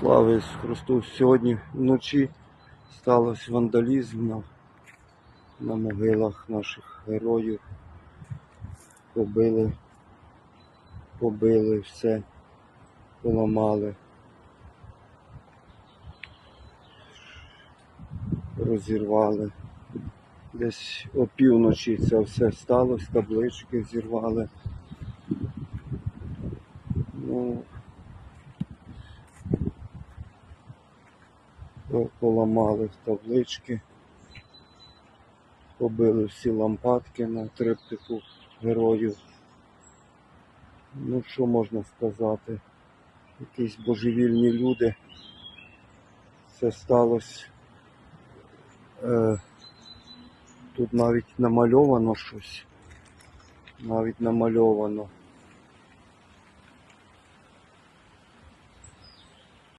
Слава Ісусу Христу! Сьогодні вночі сталося вандалізм на, на могилах наших героїв. Побили, побили все, поламали. Розірвали. Десь опівночі це все сталося, таблички зірвали. Ну, поламали таблички, побили всі лампадки на триптику героїв. Ну, що можна сказати? Якісь божевільні люди. Це сталося. Е, тут навіть намальовано щось. Навіть намальовано.